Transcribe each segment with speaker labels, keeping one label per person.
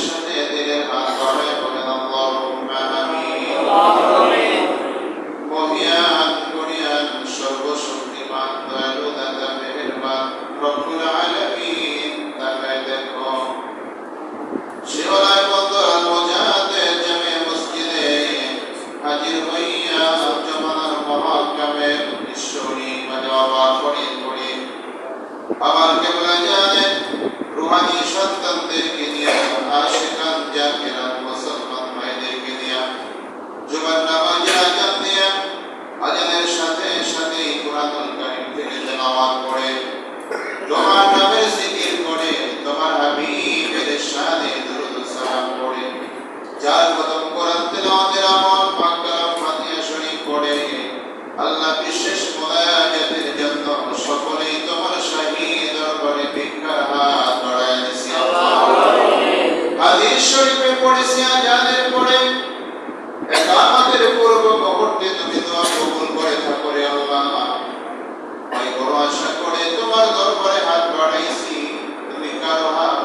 Speaker 1: সঙ্গে এদের হাত পরিসিয়া যাদের পড়ে একামতের পূর্ব মুহূর্তে তুমি দোয়া কবুল করে থাকো রে আল্লাহ। আমি বড় আশা করে তোমার দরবারে হাত বাড়াইছি। তুমি কারও হাত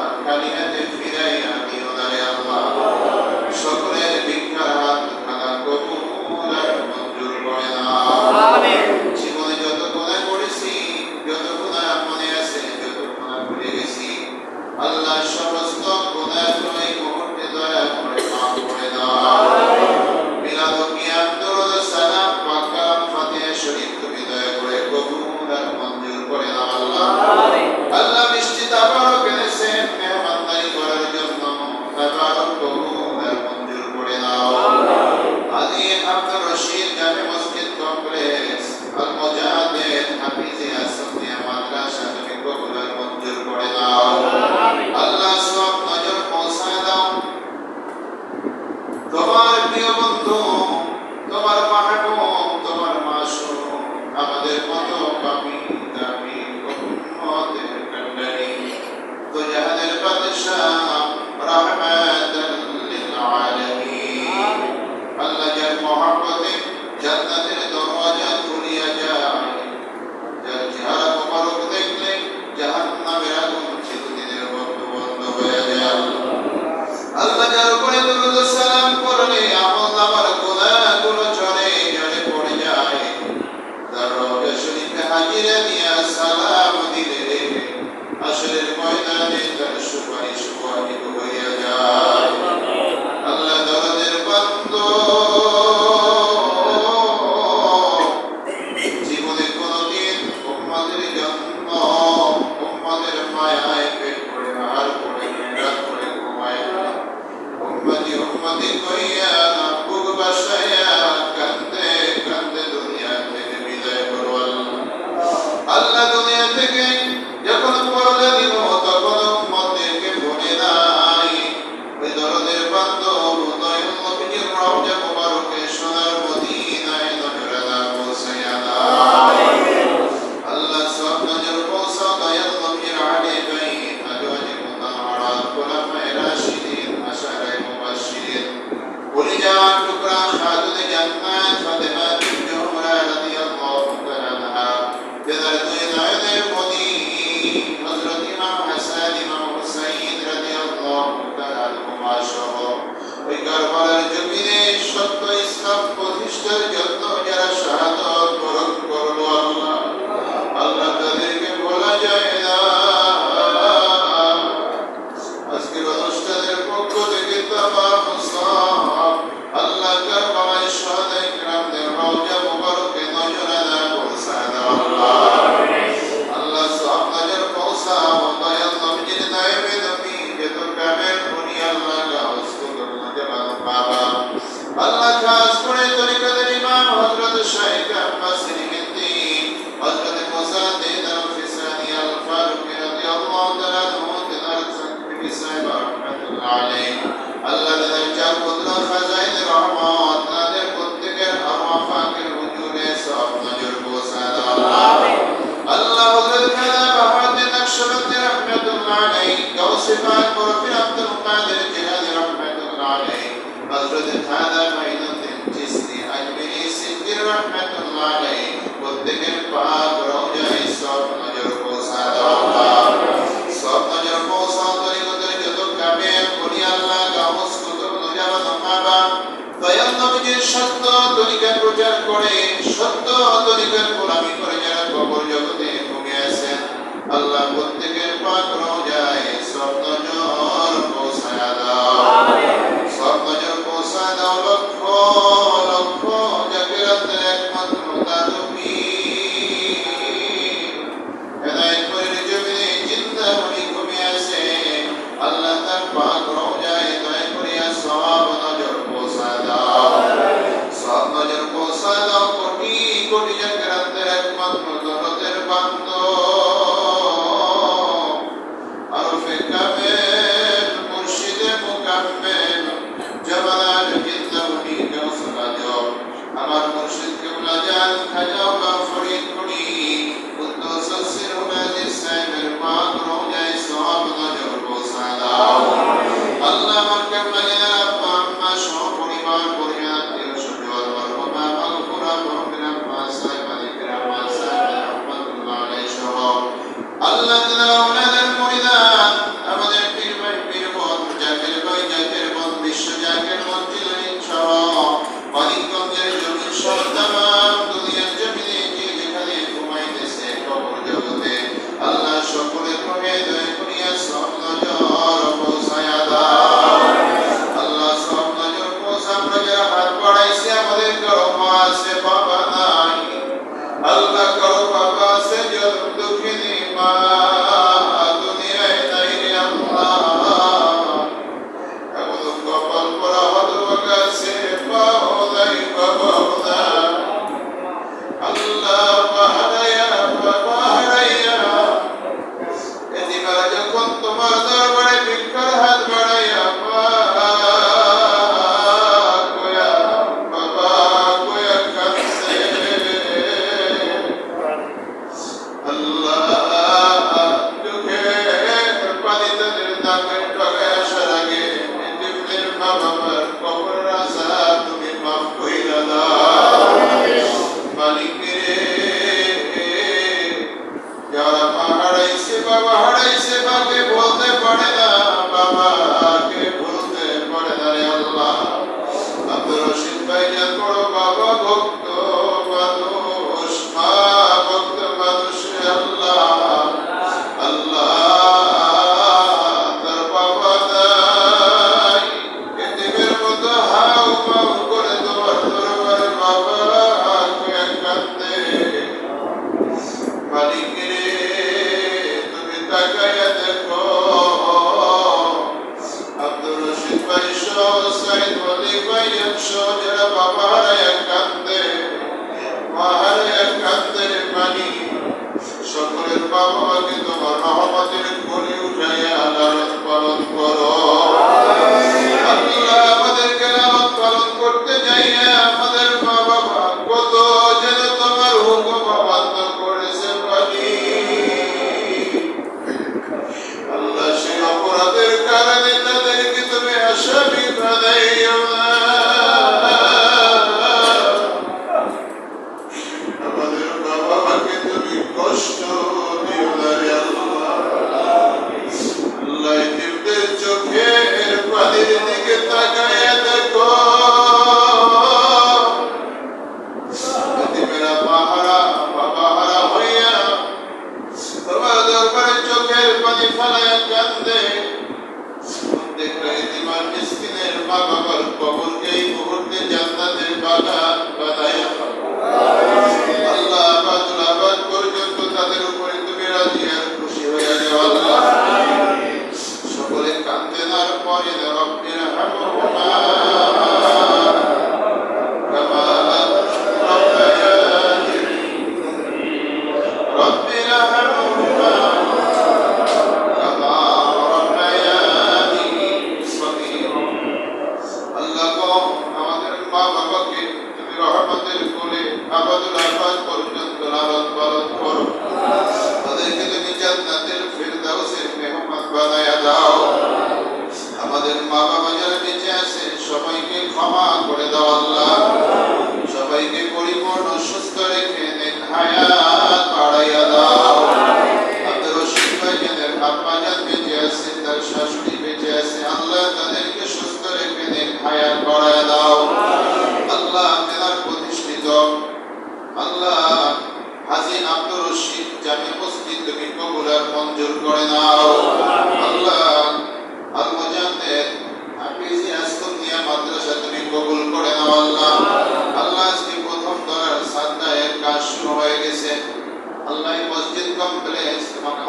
Speaker 1: والشفاء ورفعت القادر جهاد رحمة عليه حضرت هذا ميدان جسم أجمعي سنجر رحمة الله عليه প্রত্যেকের পাপ রওজায় সব নজর পৌঁছা দাও সব নজর পৌঁছাও তরিকতের যত কামে করি আল্লাহ গামস কুতুব নজাবা নমাবা দয়াল নবীজির সত্য তরিকা প্রচার করে সত্য তরিকার গোলামি করে যারা কবর জগতে ভুগে আছেন আল্লাহ প্রত্যেকের পাক রওজায় Sabna আল্লাহ তাদের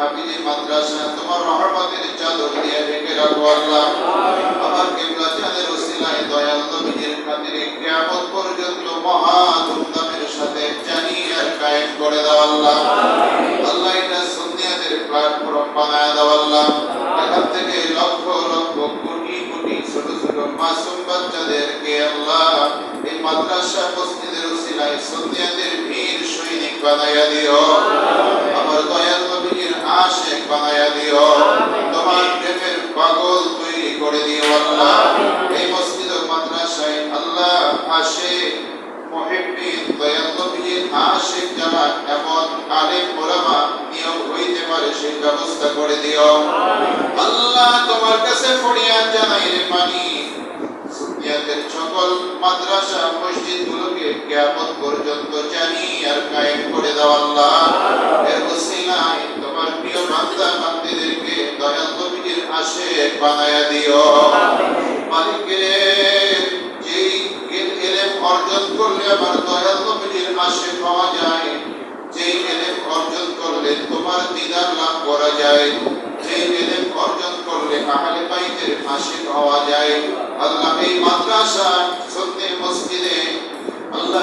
Speaker 1: হাফিজি মাদ্রাসা, তোমার রহমতের চাদর দিয়ে ঢেকে রাখো আল্লাহ। আমার কেবলা চাঁদের ওসিলায় দয়াল নবীর খাতিরে কিয়ামত পর্যন্ত মহা ধুমধামের সাথে জানিয়ে আর কায়েম করে দাও আল্লাহ। আল্লাহ এটা সুন্নিয়াদের প্ল্যাটফর্ম বানায় দাও আল্লাহ। এখান থেকে লক্ষ লক্ষ কোটি কোটি ছোট ছোট মাসুম বাচ্চাদেরকে আল্লাহ এই মাদ্রাসা মসজিদের ওসিলায় সুন্নিয়াদের বীর সৈনিক বানাইয়া দিও। আমার দয়াল আশেক বানাইয়া দিও। তোমার প্রেমের পাগল তৈরি করে দিও আল্লাহ। এই মসজিদ মাদ্রাসায় আল্লাহ আশেক মুহিব্বিন দয়াল আশেক যারা এমন আলেম ওলামা নিয়োগ হইতে পারে সেই ব্যবস্থা করে দিও। আল্লাহ তোমার কাছে ফরিয়াদ জানাই রে পানি। সুনিয়াতের সকল মাদ্রাসা মসজিদ গুলোকে কিয়ামত পর্যন্ত জানি আর কায়েম করে দাও আল্লাহ। বানায়া দিও। মালিক রে যেই এলেম অর্জন করলে আমার দয়াল নবীর পাওয়া যায়। যেই এলেম অর্জন করলে তোমার দিদার লাভ করা যায়। যেই এলেম অর্জন করলে আহলে বাইতের আশিক হওয়া যায়। আল্লাহ এই মাদ্রাসা সত্যি মসজিদে আল্লাহ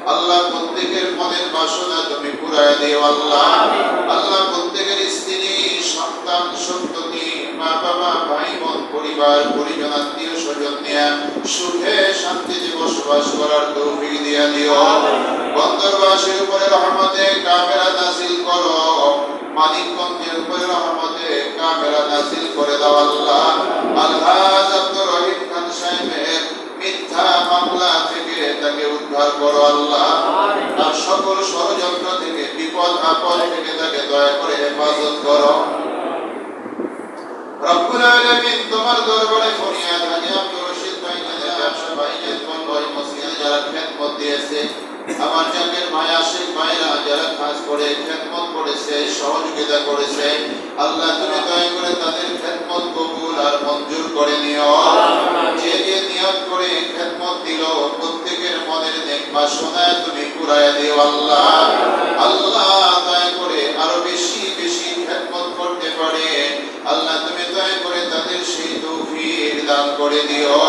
Speaker 1: আল্লাহ প্রত্যেকের মনের বাসনা তুমি পুরায় দিও আল্লাহ। আল্লাহ প্রত্যেকের স্ত্রী, সন্তান, সন্ততি মা বাবা ভাই বোন পরিবার, পরিজন আত্মীয় স্বজন নিয়ে সুখে শান্তিতে বসবাস করার তৌফিক দিয়া দিও। বন্দরবাসীর উপরে রহমতে কামেরা নাজিল করো। মানিকগঞ্জের উপরে রহমতে কামেরা নাজিল করে দাও আল্লাহ। আলহাজ উদ্ধার করো আল্লাহ। আর সকল ষড়যন্ত্র থেকে বিপদ আপদ থেকে তাকে দয়া করে হেফাজত করো। রব্বুল আলামিন তোমার দরবারে ফরিয়াদ হাজি আব্দুর রশিদ ভাই যাদের ব্যবসা ভাই যেমন ভাই মসজিদে যারা খেদমত দিয়েছে আমার জাকের ভাই আশিক ভাইরা যারা কাজ করে খেদমত করেছে সহযোগিতা করেছে আল্লাহ তুমি দয়া করে তাদের খেদমত কবুল আর মঞ্জুর করে নিও। পুরায়া দিও আল্লাহ। আল্লাহ দয়া করে আরও বেশি বেশি খেদমত করতে পারে। আল্লাহ তুমি দয়া করে তাদের সেই তৌফিক দান করে দিও।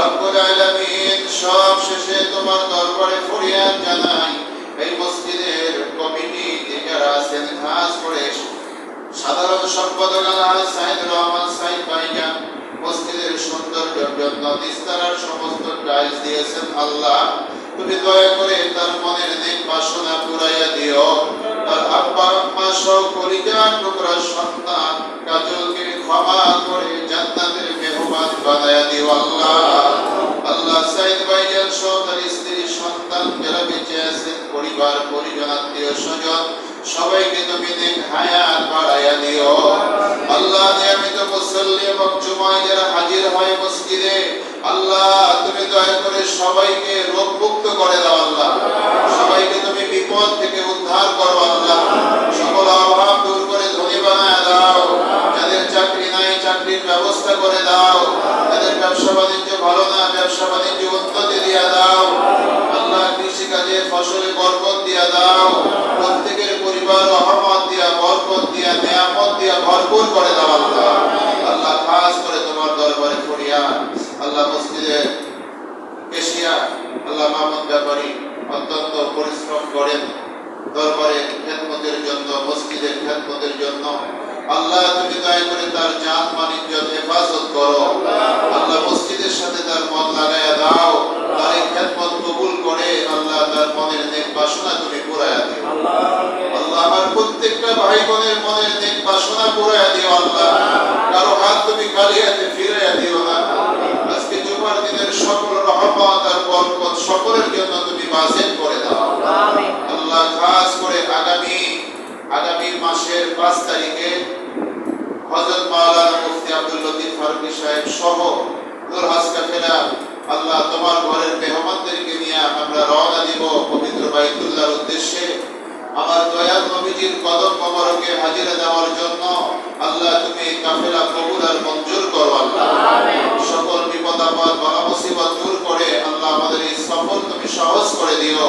Speaker 1: রব্বুল আলামিন সব শেষে তোমার দরবারে ফরিয়াদ জানাই। এই মসজিদের কমিটি যারা আছেন খাস করে সাধারণ সম্পাদক আলহাজ সাইদ রহমান সাইদ ভাইয়া মসজিদের সৌন্দর্যের জন্য নিস্তারার সমস্ত টাইলস দিয়েছেন আল্লাহ। তুমি দয়া করে তার মনের দিক বাসনা পুরাইয়া দিও। তার আব্বা আম্মা সহ কলিজার টুকরা সন্তান কাজলকে ক্ষমা করে জান্নাতের মেহমান বানায়া দিও আল্লাহ। আল্লাহ সাইদ ভাইজান সহ তার স্ত্রী, সন্তান, যারা বেঁচে আছেন, পরিবার, পরিজন, আত্মীয় স্বজন, সবাইকে তুমি নেক হায়াত বাড়াইয়া দিও। আল্লাহ নিয়মিত মুসল্লি এবং জুমায় যারা হাজির হয় মসজিদে, আল্লাহ তুমি দয়া দাও। প্রত্যেকের পরিবার রহমত দিয়া, বরকত দিয়া, নিয়ামত দিয়া ভরপুর করে দাও আল্লাহ। আল্লাহ খাস করে তোমার দরবারে ফরিয়া আল্লাহ মসজিদের এশিয়া, আল্লাহ মাহমুদ ব্যাপারী অত্যন্ত পরিশ্রম করেন দরবারে খেদমতের জন্য, মসজিদের খেদমতের জন্য। আল্লাহ তুমি দয়া করে তার জান বাণিজ্য হেফাজত করো। আল্লাহ মসজিদের সাথে তার মন লাগাইয়া দাও। তার এই কবুল করে আল্লাহ তার মনের নেক বাসনা তুমি পুরাইয়া দিও। আল্লাহ আমার প্রত্যেকটা ভাই বোনের মনের নেক বাসনা পুরাইয়া দিও আল্লাহ। কারও হাত তুমি খালি হাতে ফিরাইয়া দিও না। আজকে জুমার দিনের সকল রহমত আর বরকত সকলের জন্য তুমি বাজেন করে দাও। আল্লাহ খাস করে আগামী আগামী মাসের পাঁচ তারিখে হজরত মাওলানা মুফতি আব্দুল লতিফ ফারুকি সাহেব সহ নুরহাস কাফেলা আল্লাহ তোমার ঘরের মেহমানদেরকে নিয়ে আমরা রওনা দিব পবিত্র বাইতুল্লাহর উদ্দেশ্যে। আমার দয়াল নবীজির কদম মোবারকে হাজিরা দেওয়ার জন্য আল্লাহ তুমি এই কাফেলা কবুল আর মঞ্জুর করো আল্লাহ। সকল বিপদ আপদ বলা মুসিবত দূর করে আল্লাহ আমাদের এই সফর তুমি সহজ করে দিও।